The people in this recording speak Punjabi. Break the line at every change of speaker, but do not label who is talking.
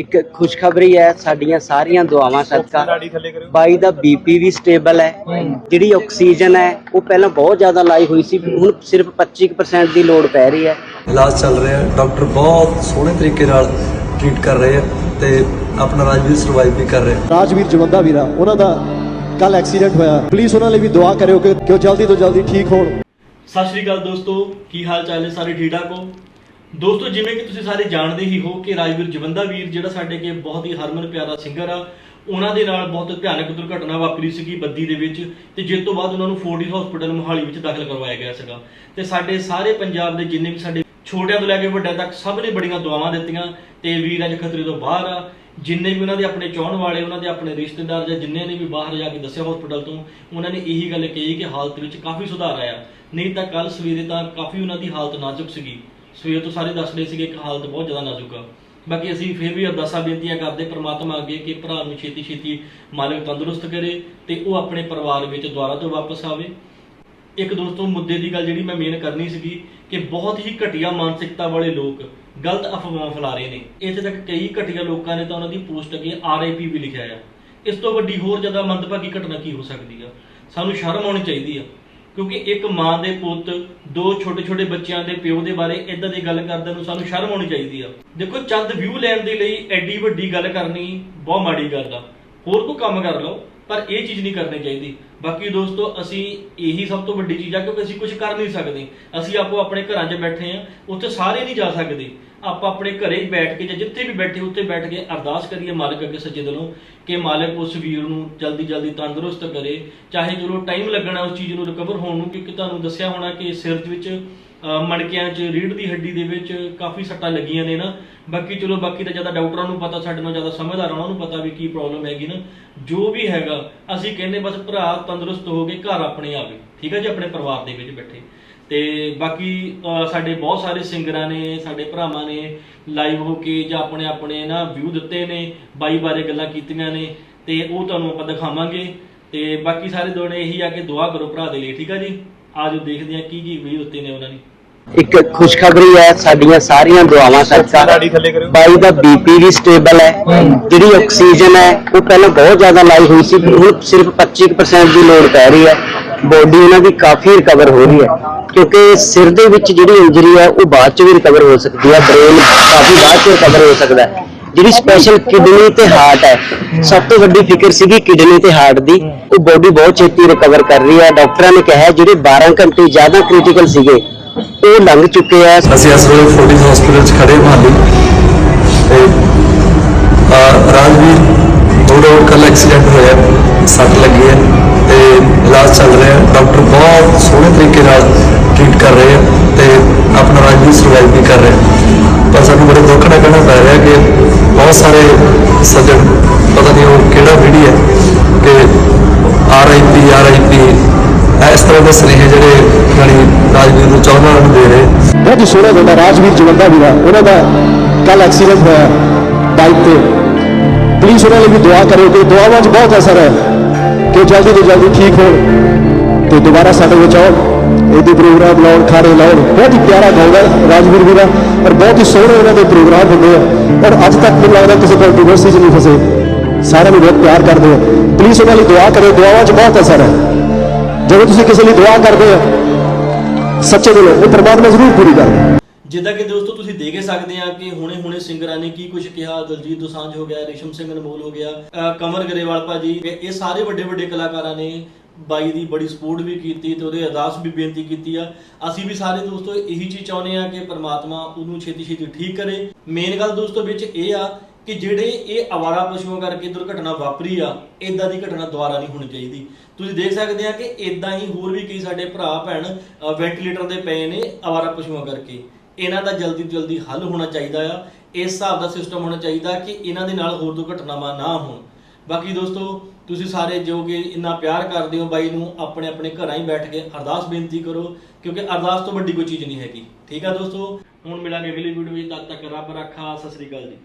ਇੱਕ ਖੁਸ਼ਖਬਰੀ ਹੈ ਸਾਡੀਆਂ ਸਾਰੀਆਂ ਦੁਆਵਾਂ ਸਦਕਾ। ਬਾਈ ਦਾ ਬੀਪੀ ਵੀ ਸਟੇਬਲ ਹੈ। ਜਿਹੜੀ ਆਕਸੀਜਨ ਹੈ ਉਹ ਪਹਿਲਾਂ ਬਹੁਤ ਜ਼ਿਆਦਾ ਲਾਈ ਹੋਈ ਸੀ ਹੁਣ ਸਿਰਫ 25% ਦੀ ਲੋੜ ਪੈ ਰਹੀ ਹੈ।
ਇਲਾਜ ਚੱਲ ਰਿਹਾ ਡਾਕਟਰ ਬਹੁਤ ਸੋਹਣੇ ਤਰੀਕੇ ਨਾਲ ਟ੍ਰੀਟ ਕਰ ਰਹੇ ਆ ਤੇ ਆਪਣਾ ਰਾਜਵੀਰ ਸਰਵਾਈਵ ਵੀ ਕਰ ਰਿਹਾ
ਰਾਜਵੀਰ ਜਵੰਦਾ ਵੀਰਾ ਉਹਨਾਂ ਦਾ ਕੱਲ ਐਕਸੀਡੈਂਟ ਹੋਇਆ। ਪਲੀਜ਼ ਉਹਨਾਂ ਲਈ ਵੀ ਦੁਆ ਕਰਿਓ ਕਿ ਉਹ ਜਲਦੀ ਤੋਂ ਜਲਦੀ ਠੀਕ ਹੋਣ।
ਸਤਿ ਸ਼੍ਰੀ ਅਕਾਲ ਦੋਸਤੋ ਕੀ ਹਾਲ ਚਾਲ ਨੇ ਸਾਰੇ ਠੀਕ ਠਾਕ ਹੋ? ਦੋਸਤੋ, ਜਿਵੇਂ ਕਿ ਤੁਸੀਂ ਸਾਰੇ ਜਾਣਦੇ ਹੀ ਹੋ ਕਿ ਰਾਜਵੀਰ ਜਵੰਦਾ ਵੀਰ, ਜਿਹੜਾ ਸਾਡੇ ਕੇ ਬਹੁਤ ਹੀ ਹਰਮਨ ਪਿਆਰਾ ਸਿੰਗਰ ਆ, ਉਹਨਾਂ ਦੇ ਨਾਲ ਬਹੁਤ ਭਿਆਨਕ ਦੁਰਘਟਨਾ ਵਾਪਰੀ ਸੀਗੀ ਬੱਦੀ ਦੇ ਵਿੱਚ ਤੇ ਜਿਸ ਤੋਂ ਬਾਅਦ ਉਹਨਾਂ ਨੂੰ ਫੋਰਟਿਸ ਹਸਪੀਟਲ ਮੋਹਾਲੀ ਵਿੱਚ ਦਾਖਲ ਕਰਵਾਇਆ ਗਿਆ ਸੀਗਾ। ਤੇ ਸਾਡੇ ਸਾਰੇ ਪੰਜਾਬ ਦੇ ਜਿੰਨੇ ਵੀ ਸਾਡੇ ਛੋਟਿਆਂ ਤੋਂ ਲੈ ਕੇ ਵੱਡਿਆਂ ਤੱਕ ਸਭ ਨੇ ਬੜੀਆਂ ਦੁਆਵਾਂ ਦਿੱਤੀਆਂ ਤੇ ਵੀਰ ਅੱਜ ਖਤਰੇ ਤੋਂ ਬਾਹਰ ਆ। ਜਿੰਨੇ ਵੀ ਉਹਨਾਂ ਦੇ ਆਪਣੇ ਚਾਹਣ ਵਾਲੇ, ਉਹਨਾਂ ਦੇ ਆਪਣੇ ਰਿਸ਼ਤੇਦਾਰ ਜਾਂ ਜਿੰਨੇ ਨੇ ਵੀ ਬਾਹਰ ਜਾ ਕੇ ਦੱਸਿਆ ਹਸਪੀਟਲ ਤੋਂ, ਉਹਨਾਂ ਨੇ ਇਹੀ ਗੱਲ ਕਹੀ ਕਿ ਹਾਲਤ ਵਿੱਚ ਕਾਫੀ ਸੁਧਾਰ ਆਇਆ। ਨਹੀਂ ਤਾਂ ਕੱਲ ਸਵੇਰੇ ਤਾਂ ਕਾਫੀ ਉਹਨਾਂ ਦੀ ਹਾਲਤ ਨਾਜ਼ੁਕ ਸੀਗੀ। ਸਵੇਰ ਤੋਂ ਸਾਰੇ ਦੱਸ ਰਹੇ ਸੀਗੇ ਕਿ ਹਾਲਤ ਬਹੁਤ ਜ਼ਿਆਦਾ ਨਾਜ਼ੁਕ ਆ। ਬਾਕੀ ਅਸੀਂ ਫਿਰ ਵੀ ਅਰਦਾਸਾਂ ਬੇਨਤੀਆਂ ਕਰਦੇ, ਪ੍ਰਮਾਤਮਾ ਅੱਗੇ ਕਿ ਭਰਾ ਨੂੰ ਛੇਤੀ ਛੇਤੀ ਮਾਲਕ ਤੰਦਰੁਸਤ ਕਰੇ ਤੇ ਉਹ ਆਪਣੇ ਪਰਿਵਾਰ ਵਿੱਚ ਦੁਆਰਾ ਤੋਂ ਵਾਪਸ ਆਵੇ। ਇੱਕ ਦੋਸਤੋ, ਮੁੱਦੇ ਦੀ ਗੱਲ ਜਿਹੜੀ ਮੈਂ ਮੇਨ ਕਰਨੀ ਸੀਗੀ ਕਿ ਬਹੁਤ ਹੀ ਘਟੀਆ ਮਾਨਸਿਕਤਾ ਵਾਲੇ ਲੋਕ ਗਲਤ ਅਫਵਾਹਾਂ ਫੈਲਾ ਰਹੇ ਨੇ। ਇੱਥੇ ਤੱਕ ਕਈ ਘਟੀਆ ਲੋਕਾਂ ਨੇ ਤਾਂ ਉਹਨਾਂ ਦੀ ਪੋਸਟ ਅੱਗੇ ਆਰਆਈਪੀ ਵੀ ਲਿਖਿਆ ਆ। ਇਸ ਤੋਂ ਵੱਡੀ ਹੋਰ ਜ਼ਿਆਦਾ ਮੰਦਭਾਗੀ ਘਟਨਾ ਕੀ ਹੋ ਸਕਦੀ ਆ? ਸਾਨੂੰ ਸ਼ਰਮ ਆਉਣੀ ਚਾਹੀਦੀ ਆ। ਕਿਉਂਕਿ ਇੱਕ ਮਾਂ ਦੇ ਪੁੱਤ, ਦੋ ਛੋਟੇ ਛੋਟੇ ਬੱਚਿਆਂ ਦੇ ਪਿਓ ਦੇ ਬਾਰੇ ਇਦਾਂ ਦੀ ਗੱਲ ਕਰਦੇ ਨੂੰ ਸਾਨੂੰ ਸ਼ਰਮ ਆਉਣੀ ਚਾਹੀਦੀ ਆ। ਦੇਖੋ, ਚੰਦ ਵਿਊ ਲੈਣ ਦੇ ਲਈ ਐਡੀ ਵੱਡੀ ਗੱਲ ਕਰਨੀ ਬਹੁਤ ਮਾੜੀ ਗੱਲ ਆ। ਹੋਰ ਕੋਈ ਕੰਮ ਕਰ ਲਓ। ਪਰ ਇਹ ਚੀਜ਼ ਨਹੀਂ ਕਰਨੀ ਚਾਹੀਦੀ। ਬਾਕੀ ਦੋਸਤੋ, ਅਸੀਂ ਇਹੀ ਸਭ ਤੋਂ ਵੱਡੀ ਚੀਜ਼ ਆ ਕਿਉਂਕਿ ਅਸੀਂ ਕੁਝ ਕਰ ਨਹੀਂ ਸਕਦੇ। ਅਸੀਂ ਆਪੋ ਆਪਣੇ ਘਰਾਂ 'ਚ ਬੈਠੇ ਆ ਉੱਥੇ ਸਾਰੇ ਨਹੀਂ ਜਾ ਸਕਦੇ। ਆਪਾਂ ਆਪਣੇ ਘਰੇ ਹੀ ਬੈਠ ਕੇ ਜਾਂ ਜਿੱਥੇ ਵੀ ਬੈਠੇ, ਉੱਥੇ ਬੈਠ ਕੇ ਅਰਦਾਸ ਕਰੀਏ ਮਾਲਕ ਅੱਗੇ ਸੱਜੇ ਦਿਲੋਂ ਕਿ ਮਾਲਕ ਉਸ ਵੀਰ ਨੂੰ ਜਲਦੀ ਜਲਦੀ ਤੰਦਰੁਸਤ ਕਰੇ। ਚਾਹੇ ਚਲੋ ਟਾਈਮ ਲੱਗਣਾ ਉਸ ਚੀਜ਼ ਨੂੰ ਰਿਕਵਰ ਹੋਣ ਨੂੰ, ਕਿਉਂਕਿ ਤੁਹਾਨੂੰ ਦੱਸਿਆ ਹੋਣਾ ਕਿ ਸਿਰ ਦੇ ਵਿੱਚ ਮਣਕਿਆਂ 'ਚ, ਰੀੜ੍ਹ ਦੀ ਹੱਡੀ ਦੇ ਵਿੱਚ ਕਾਫੀ ਸੱਟਾਂ ਲੱਗੀਆਂ ਨੇ ਨਾ। ਬਾਕੀ ਚਲੋ, ਬਾਕੀ ਤਾਂ ਜ਼ਿਆਦਾ ਡਾਕਟਰਾਂ ਨੂੰ ਪਤਾ, ਸਾਡੇ ਨਾਲ ਜ਼ਿਆਦਾ ਸਮਝਦਾਰ ਉਹਨਾਂ ਨੂੰ ਪਤਾ ਵੀ ਕੀ ਪ੍ਰੋਬਲਮ ਹੈਗੀ ਨਾ। ਜੋ ਵੀ ਹੈਗਾ, ਅਸੀਂ ਕਹਿੰਦੇ ਬਸ ਭਰਾ ਤੰਦਰੁਸਤ ਹੋ ਕੇ ਘਰ ਆਪਣੇ ਆਵੇ। ਠੀਕ ਹੈ ਜੀ, ਆਪਣੇ ਪਰਿਵਾਰ ਦੇ ਵਿੱਚ ਬੈਠੇ। ਤੇ ਬਾਕੀ ਸਾਡੇ ਬਹੁਤ ਸਾਰੇ ਸਿੰਗਰਾਂ ਨੇ, ਸਾਡੇ ਭਰਾਵਾਂ ਨੇ ਲਾਈਵ ਹੋ ਕੇ ਜਾਂ ਆਪਣੇ ਆਪਣੇ ਨਾ ਵਿਊ ਦਿੱਤੇ ਨੇ, ਬਾਈ ਬਾਰੇ ਗੱਲਾਂ ਕੀਤੀਆਂ ਨੇ, ਤੇ ਉਹ ਤੁਹਾਨੂੰ ਆਪਾਂ ਦਿਖਾਵਾਂਗੇ। ਤੇ ਬਾਕੀ ਸਾਰੇ ਦੋਨੇ ਇਹੀ ਆ ਕਿ ਦੁਆ ਕਰੋ ਭਰਾ ਦੇ ਲਈ, ਠੀਕ ਆ ਜੀ? ਆਜੋ ਦੇਖਦੇ ਆ ਕੀ ਕੀ ਵੀਡੀਓ ਦਿੱਤੇ ਨੇ ਉਹਨਾਂ ਨੇ।
ਇੱਕ ਖੁਸ਼ਖਬਰੀ ਹੈ ਸਾਡੀਆਂ ਸਾਰੀਆਂ ਦੁਆਵਾਂ ਸਦਕਾ ਬਾਈ ਦਾ ਬੀਪੀ ਵੀ ਸਟੇਬਲ ਹੈ ਜਿਹੜੀ ਆਕਸੀਜਨ ਹੈ ਉਹ ਪਹਿਲਾਂ ਬਹੁਤ ਜ਼ਿਆਦਾ ਲਾਈ ਹੋਈ ਸੀ ਹੁਣ ਸਿਰਫ 25% ਦੀ ਲੋੜ ਪੈ ਰਹੀ ਹੈ। ਬੋਡੀ ਉਹਨਾਂ ਦੀ ਕਾਫੀ ਰਿਕਵਰ ਹੋ ਰਹੀ ਹੈ ਕਿਉਂਕਿ ਸਿਰ ਦੇ ਵਿੱਚ ਜਿਹੜੀ ਇੰਜਰੀ ਹੈ ਉਹ ਬਾਅਦ ਚ ਵੀ ਰਿਕਵਰ ਹੋ ਸਕਦੀ ਹੈ ਬ੍ਰੇਨ ਕਾਫੀ ਬਾਅਦ ਚ ਰਿਕਵਰ ਹੋ ਸਕਦਾ ਹੈ। ਜਿਹੜੀ ਸਪੈਸ਼ਲ ਕਿਡਨੀ ਤੇ ਹਾਰਟ ਹੈ ਸਭ ਤੋਂ ਵੱਡੀ ਫਿਕਰ ਸੀਗੀ ਕਿਡਨੀ ਤੇ ਹਾਰਟ ਦੀ ਉਹ ਬੋਡੀ ਬਹੁਤ ਛੇਤੀ ਰਿਕਵਰ ਕਰ ਰਹੀ ਹੈ। ਡਾਕਟਰਾਂ ਨੇ ਕਿਹਾ ਜਿਹੜੇ 12 ਘੰਟੇ ਜ਼ਿਆਦਾ ਕ੍ਰਿਟੀਕਲ ਸੀਗੇ ਉਹ ਲੰਘ ਚੁੱਕੇ ਆ।
ਅਸੀਂ ਇਸ ਵੇਲੇ ਫੋਰਟਿਸ ਹਸਪੀਟਲ 'ਚ ਖੜੇ ਮਾਲੀ ਤੇ ਰਾਜਵੀਰ ਥੋੜਾ ਕੱਲ ਐਕਸੀਡੈਂਟ ਹੋਇਆ ਸੱਟ ਲੱਗੀ ਹੈ ਤੇ ਇਲਾਜ ਚੱਲ ਰਿਹਾ ਡਾਕਟਰ ਬਹੁਤ ਸੋਹਣੇ ਤਰੀਕੇ ਨਾਲ ਟ੍ਰੀਟ ਕਰ ਰਹੇ ਆ ਤੇ ਆਪਣਾ ਰਾਜਵੀਰ ਸਰਵਾਈਵ ਵੀ ਕਰ ਰਿਹਾ। ਪਰ ਸਾਨੂੰ ਬੜੇ ਦੁੱਖ ਨਾਲ ਕਹਿਣਾ ਪੈ ਰਿਹਾ ਕਿ ਬਹੁਤ ਸਾਰੇ ਸੱਜਣ, ਪਤਾ ਨਹੀਂ ਉਹ ਕਿਹੜਾ ਵੀਡੀ ਹੈ ਕਿ ਆਰ ਆਈ ਇਸ ਤਰ੍ਹਾਂ ਦੇ ਸੁਨੇਹੇ ਜਿਹੜੇ ਗਣੀ ਰਾਜਵੀਰ ਨੂੰ ਚਾਹੁੰਦਾ ਨੂੰ ਦੇ ਰਹੇ।
ਬਹੁਤ ਹੀ ਸੋਹਣਾ ਬੰਦਾ ਰਾਜਵੀਰ ਜਵੰਦਾ ਵੀ ਦਾ ਉਹਨਾਂ ਦਾ ਕੱਲ ਐਕਸੀਡੈਂਟ ਹੋਇਆ ਬਾਈਕ ਤੇ। ਪਲੀਜ਼ ਉਹਨਾਂ ਲਈ ਵੀ ਦੁਆ ਕਰਿਓ ਕਿ ਦੁਆਵਾਂ 'ਚ ਬਹੁਤ ਅਸਰ ਹੈ, ਕਿ ਜਲਦੀ ਤੋਂ ਜਲਦੀ ਠੀਕ ਹੋ ਤੇ ਦੁਬਾਰਾ ਸਾਡੇ ਵਿੱਚ ਆਓ। ਇਹਦੇ ਪ੍ਰੋਗਰਾਮ ਲਾਉਣ ਖਾਰੇ ਲਾਉਣ, ਬਹੁਤ ਹੀ ਪਿਆਰਾ ਗਾਉਂਦਾ ਰਾਜਵੀਰ ਵੀਰਾ ਔਰ ਬਹੁਤ ਹੀ ਸੋਹਣੇ ਉਹਨਾਂ ਦੇ ਪ੍ਰੋਗਰਾਮ ਹੁੰਦੇ ਆ। ਔਰ ਅੱਜ ਤੱਕ ਮੈਨੂੰ ਲੱਗਦਾ ਕਿਸੇ ਕੰਟਰੋਵਰਸੀ 'ਚ ਨਹੀਂ ਫਸੇ। ਸਾਰਿਆਂ ਨੂੰ ਬਹੁਤ ਪਿਆਰ ਕਰਦੇ ਆ। ਪਲੀਜ਼ ਉਹਨਾਂ ਲਈ ਦੁਆ ਕਰਿਓ ਦੁਆਵਾਂ 'ਚ ਬਹੁਤ ਅਸਰ ਹੈ। ਜਦੋਂ ਤੁਸੀਂ ਕਿਸੇ ਲਈ ਦੁਆ ਕਰਦੇ ਆ, ਸੱਚੇ ਦਿਲੋਂ ਉਹ ਪ੍ਰਮਾਤਮਾ ਜ਼ਰੂਰ ਪੂਰੀ ਕਰਦਾ
ਜਿੱਦਾਂ ਕਿ ਦੋਸਤੋ, ਤੁਸੀਂ ਦੇਖ ਹੀ ਸਕਦੇ ਆ ਕਿ ਹੁਣੇ ਹੁਣੇ ਸਿੰਗਰਾਂ ਨੇ ਕੀ ਕੁਝ ਕਿਹਾ। ਦਲਜੀਤ ਦੋਸਾਂਝ ਹੋ ਗਿਆ, ਰੇਸ਼ਮ ਸਿੰਘ ਅਨਮੋਲ ਹੋ ਗਿਆ ਅਹ ਕਮਰ ਗਰੇਵਾਲ ਭਾਜੀ, ਇਹ ਸਾਰੇ ਵੱਡੇ ਵੱਡੇ ਕਲਾਕਾਰਾਂ ਨੇ ਬਾਈ ਦੀ ਬੜੀ ਸਪੋਰਟ ਵੀ ਕੀਤੀ ਤੇ ਉਹਦੇ ਅਰਦਾਸ ਵੀ ਬੇਨਤੀ ਕੀਤੀ ਆ। ਅਸੀਂ ਵੀ ਸਾਰੇ ਦੋਸਤੋ ਇਹੀ ਚੀਜ਼ ਚਾਹੁੰਦੇ ਆ ਕਿ ਪਰਮਾਤਮਾ ਉਹਨੂੰ ਛੇਤੀ ਛੇਤੀ ਠੀਕ ਕਰੇ। ਮੇਨ ਗੱਲ ਦੋਸਤੋ ਵਿੱਚ ਇਹ ਆ ਕਿ ਜਿਹੜੇ ਇਹ ਆਵਾਰਾ ਪਸ਼ੂਆਂ ਕਰਕੇ ਦੁਰਘਟਨਾ ਵਾਪਰੀ ਆ ਇਦਾਂ ਦੀ ਘਟਨਾ ਦੁਬਾਰਾ ਨਹੀਂ ਹੋਣੀ ਚਾਹੀਦੀ। ਤੁਸੀਂ ਦੇਖ ਸਕਦੇ ਆ ਕਿ ਇਦਾਂ ਹੀ ਹੋਰ ਵੀ ਕਈ ਸਾਡੇ ਭਰਾ, ਭੈਣ ਵੈਂਟੀਲੇਟਰ ਦੇ ਪਏ ਨੇ ਆਵਾਰਾ ਪਸ਼ੂਆਂ ਕਰਕੇ। ਇਹਨਾਂ ਦਾ ਜਲਦੀ ਤੋਂ ਜਲਦੀ ਹੱਲ ਹੋਣਾ ਚਾਹੀਦਾ ਆ। ਇਸ ਹਿਸਾਬ ਦਾ ਸਿਸਟਮ ਹੋਣਾ ਚਾਹੀਦਾ ਕਿ ਇਹਨਾਂ ਦੇ ਨਾਲ ਹੋਰ ਦੁਰਘਟਨਾਵਾਂ ਨਾ ਹੋਣ। ਬਾਕੀ ਦੋਸਤੋ ਤੁਸੀਂ ਸਾਰੇ ਜੋ ਕਿ ਇੰਨਾ ਪਿਆਰ ਕਰਦੇ ਹੋ ਬਾਈ ਨੂੰ, ਆਪਣੇ ਆਪਣੇ ਘਰਾਂ ਹੀ ਬੈਠ ਕੇ ਅਰਦਾਸ ਬੇਨਤੀ ਕਰੋ, ਕਿਉਂਕਿ ਅਰਦਾਸ ਤੋਂ ਵੱਡੀ ਕੋਈ ਚੀਜ਼ ਨਹੀਂ ਹੈਗੀ। ਠੀਕ ਆ ਦੋਸਤੋ, ਹੁਣ ਮਿਲਾਂਗੇ ਅਗਲੀ ਵੀਡੀਓ ਵਿੱਚ, ਤਦ ਤੱਕ ਰੱਬ ਰੱਖਾ, ਸਤਿ ਸ੍ਰੀ ਅਕਾਲ ਜੀ।